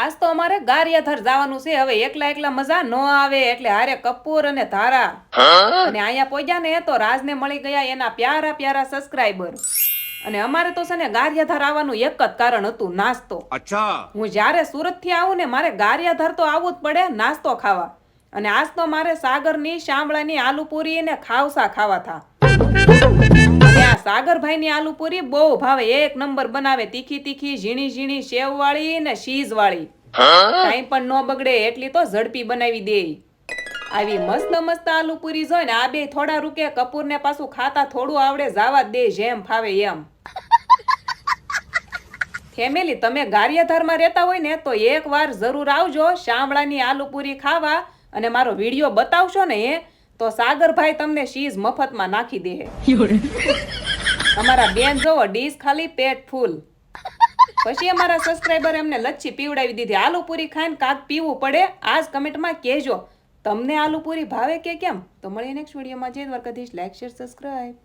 આજ તો અમારે ગારિયાધર જવાનું છે. હવે એકલા એકલા મજા ન આવે એટલે હારે કપૂર અને ધારા. અને અહીંયા પહોંચ્યા ને તો રાજને મળી ગયા એના પ્યારા પ્યારા સબસ્ક્રાઈબર અને અમારે તો છે ને ગારિયાધાર આવવાનું એક જ કારણ હતું નાસ્તો. અચ્છા. હું જ્યારે સુરતથી આવું ને મારે ગારિયાધાર તો આવવું જ પડે નાસ્તો ખાવા. અને આજ તો મારે સાગર સાગરની શામળાની આલુપુરી અને ખાવસા ખાવા થા. સાગરભાઈની આલુપુરી બહુ ભાવે. એક નંબર બનાવે તીખી તીખી, ઝીણી ઝીણી સેવ વાળી ને શીઝ વાળી કાંઈ પણ ન બગડે એટલી તો ઝડપી બનાવી દે. આવી મસ્ત મસ્ત આલુપુરી જોઈને આ બે થોડા રૂકે કપૂરને પાછું ખાતા થોડું આવડે, જાવા દે જેમ ફાવે એમ. ફેમિલી, તમે ગારિયાધારમાં રહેતા હોય ને તો એકવાર જરૂર આવજો શામળાની આલુપુરી ખાવા અને મારો વીડિયો બતાવશો ને એ, તો સાગરભાઈ તમને શીઝ મફતમાં નાખી દે. અમારા બેન જોવો, ડીશ ખાલી પેટ ફૂલ. પછી અમારા સબસ્ક્રાઈબર એમને લચ્છી પીવડાવી દીધી. આલુપુરી ખાઈને કાક પીવું પડે, આજ કમેન્ટમાં કહેજો. તમને આલુપુરી ભાવે કે કેમ? તો મળીએ નેક્સ્ટ વિડીયોમાં જય દ્વારકાધીશ. Like share subscribe